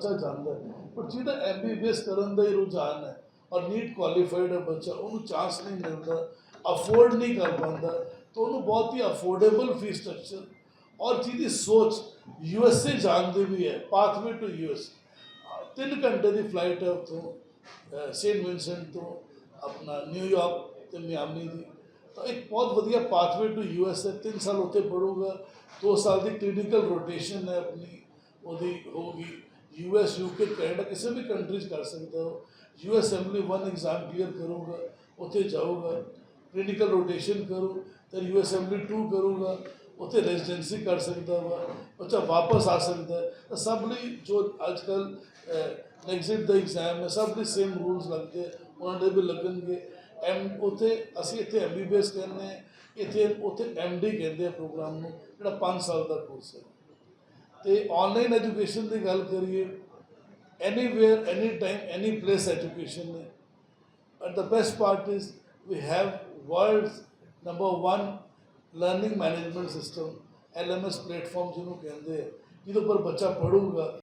ਬੱਚਾ ਜਾਂਦਾ ਹੈ। ਪਰ ਜਿਹਦਾ ਐਮਬੀਬੀਐਸ ਕਰਨ ਦਾ ਹੀ ਰੁਝਾਨ ਹੈ ਔਰ ਨੀਟ ਕੁਆਲੀਫਾਈਡ ਹੈ ਬੱਚਾ, ਉਹਨੂੰ ਚਾਂਸ ਨਹੀਂ ਮਿਲਦਾ ਅਫੋਰਡ ਨਹੀਂ ਕਰ ਪਾਉਂਦਾ, ਤਾਂ ਉਹਨੂੰ ਬਹੁਤ ਹੀ ਅਫੋਰਡੇਬਲ ਫੀਸ ਸਟਰਕਚਰ ਔਰ ਜਿਹਦੀ ਸੋਚ ਯੂਐਸਏ ਜਾਣ ਦੀ ਵੀ ਹੈ ਪਾਥਵੇ ਟੂ ਯੂਐਸ ਤਿੰਨ ਘੰਟੇ ਦੀ ਫਲਾਈਟ ਹੈ ਉੱਥੋਂ ਸੇਂਟ ਵਿੰਸੈਂਟ ਤੋਂ, ਆਪਣਾ ਨਿਊਯਾਰਕ ਤੇ ਮਿਆਮੀ ਦੀ। ਤਾਂ ਇੱਕ ਬਹੁਤ ਵਧੀਆ ਪਾਥਵੇ ਟੂ ਯੂਐਸ ਹੈ ਤਿੰਨ ਸਾਲ ਉੱਥੇ ਪੜੂਗਾ ਦੋ ਸਾਲ ਦੀ ਕਲੀਨਿਕਲ ਰੋਟੇਸ਼ਨ ਹੈ ਆਪਣੀ, ਉਹਦੀ ਹੋਗੀ ਯੂਐਸ ਯੂਕੇ ਕੈਨੇਡਾ ਕਿਸੇ ਵੀ ਕੰਟਰੀ 'ਚ ਕਰ ਸਕਦਾ ਹੋ। U assembly one exam clear ਕਰੂਗਾ ਉੱਥੇ ਜਾਊਗਾ। ਕਲੀਨਿਕਲ ਰੋਟੇਸ਼ਨ ਕਰੂ ਫਿਰ ਯੂ ਅਸੈਂਬਲੀ 2 ਕਰੂਗਾ ਉੱਥੇ ਰੈਜ਼ੀਡੈਂਸੀ ਕਰ ਸਕਦਾ ਵਾ ਬੱਚਾ ਵਾਪਸ ਆ ਸਕਦਾ। ਤਾਂ ਸਭ ਲਈ ਜੋ ਅੱਜ ਕੱਲ ਐਗਜ਼ਿਟ ਦਾ ਐਗਜ਼ਾਮ ਹੈ ਸਭ ਲਈ ਸੇਮ ਰੂਲਸ ਲੱਗਦੇ ਆ, ਉਹਨਾਂ ਦੇ ਵੀ ਲੱਗਣਗੇ। ਐਮ ਉੱਥੇ ਅਸੀਂ ਇੱਥੇ ਐਮਬੀਬੀਐਸ ਕਹਿੰਦੇ ਹਾਂ, ਇੱਥੇ ਉੱਥੇ ਐਮਡੀ ਕਹਿੰਦੇ ਆ ਪ੍ਰੋਗਰਾਮ ਨੂੰ ਜਿਹੜਾ 5 ਸਾਲ ਦਾ ਕੋਰਸ ਹੈ। ਤੇ ਆਨਲਾਈਨ ਐਜੂਕੇਸ਼ਨ ਦੀ ਗੱਲ ਕਰੀਏ anywhere any time any place education ਨੇ and the best part is we have world's number one learning management system LMS platforms ਜਿਹਨੂੰ ਕਹਿੰਦੇ ਆ ਜਿਹਦੇ ਉੱਪਰ ਬੱਚਾ ਪੜੂਗਾ